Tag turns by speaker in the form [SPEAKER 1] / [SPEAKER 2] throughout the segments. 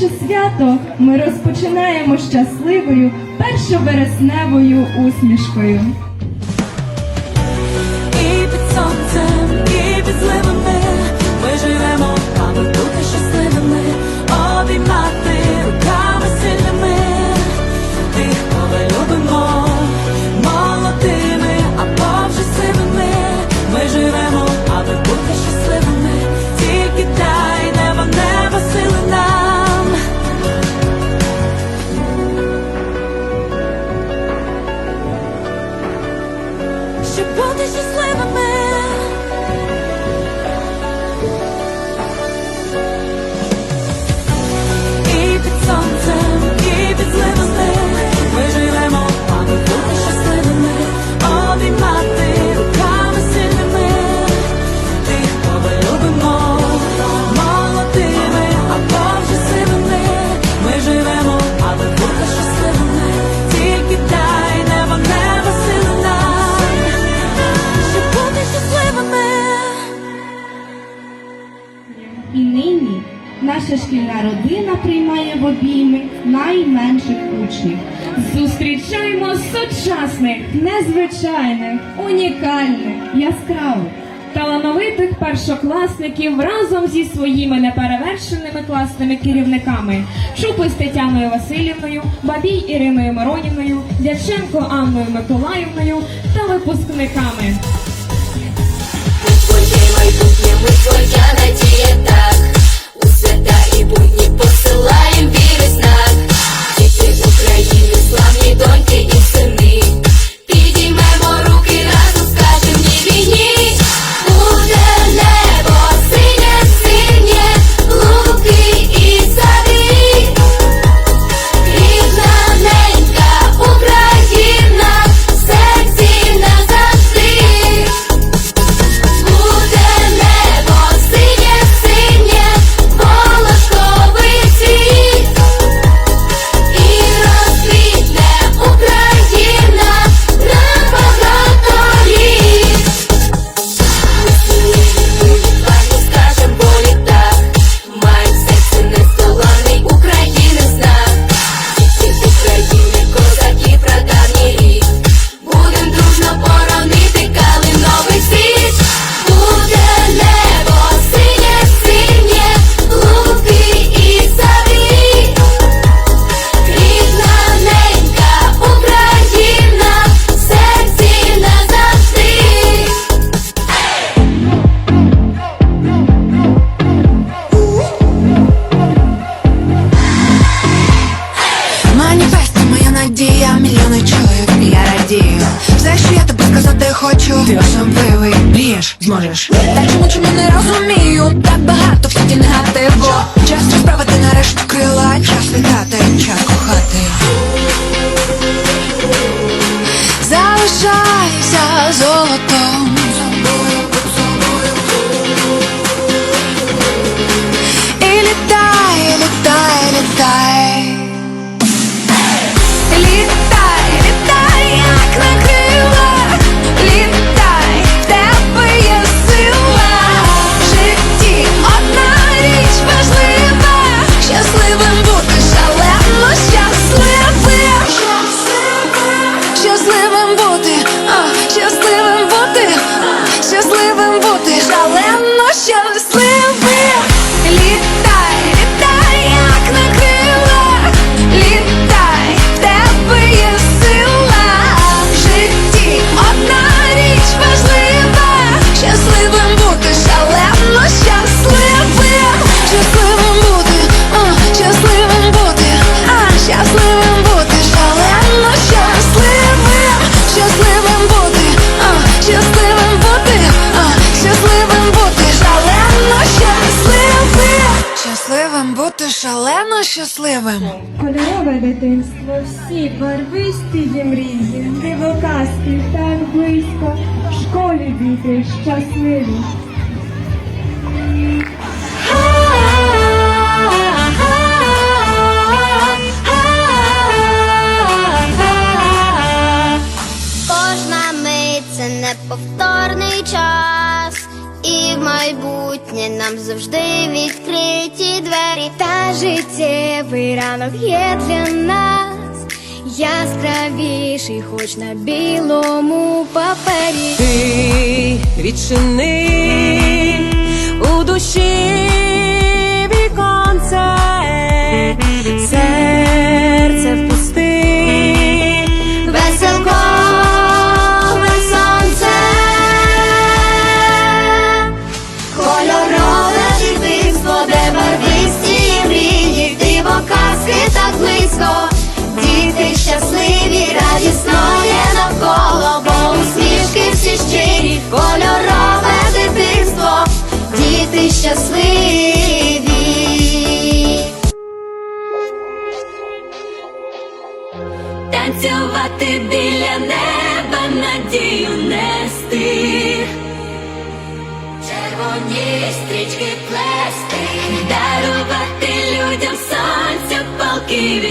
[SPEAKER 1] Наше свято ми розпочинаємо щасливою першовересневою усмішкою. наша шкільна родина приймає в обійми найменших учнів. Зустрічаємо сучасних, незвичайних, унікальних, яскравих,
[SPEAKER 2] талановитих першокласників разом зі своїми неперевершеними класними керівниками Чупи з Тетяною Васильівною, Бабій Іриною Мироніною, Дяченко Анною Миколаївною та випускниками.
[SPEAKER 3] Моя надія та сказати хочу, ти особливий. Мрієш, зможеш. Так чому чому не розумію, так багато в світі негативу. Час розправити нарешті крила, час літати, час кохати. Залишайся золотом. воно щасливим.
[SPEAKER 1] Кольорове дитинство, всі барвисті є мрії, диво казки так близько, в школі діти щасливі.
[SPEAKER 4] є для нас, яскравіший, хоч на білому папері.
[SPEAKER 1] Ти відчини у душі.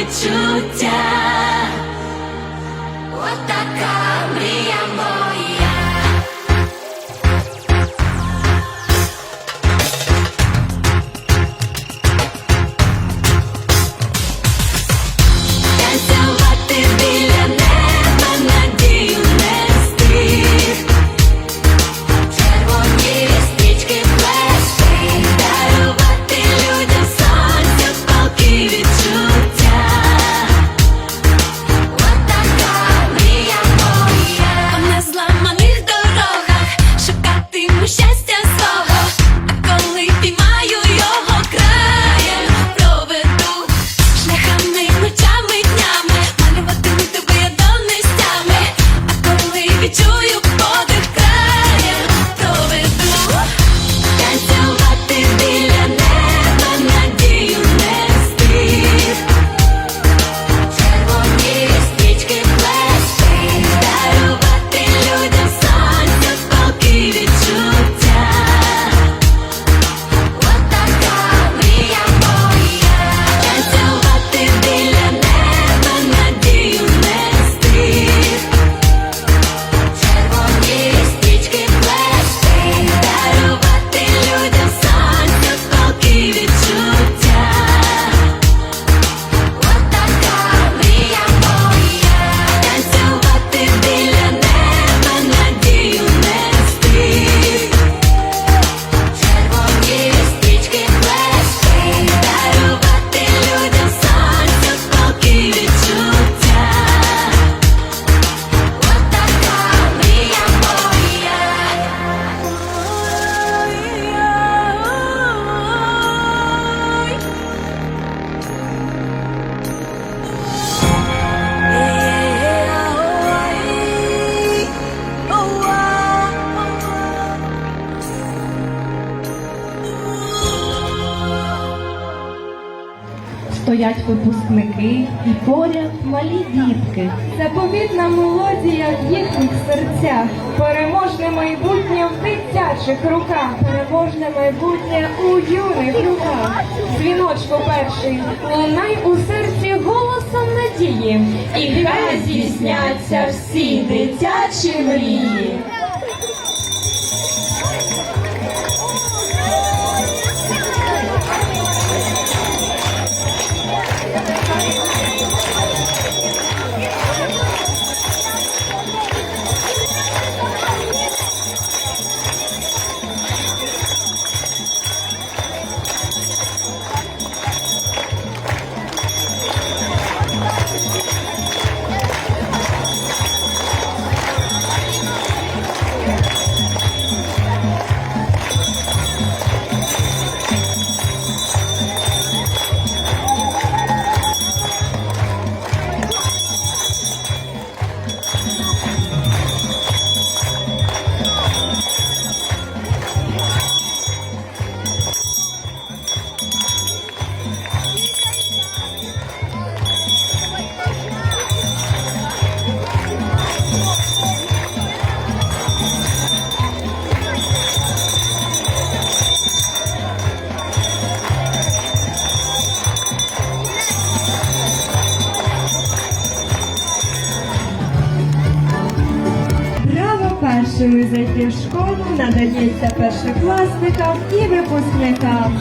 [SPEAKER 1] відчуття.
[SPEAKER 5] випускники і поряд малі дітки.
[SPEAKER 2] Заповітна мелодія в їхніх серцях, переможне майбутнє в дитячих руках, переможне майбутнє у юних руках. Свіночко перший, лунай у серці голосом надії, і хай здійсняться всі дитячі мрії. Першими зайти в школу надається першокласникам і випускникам.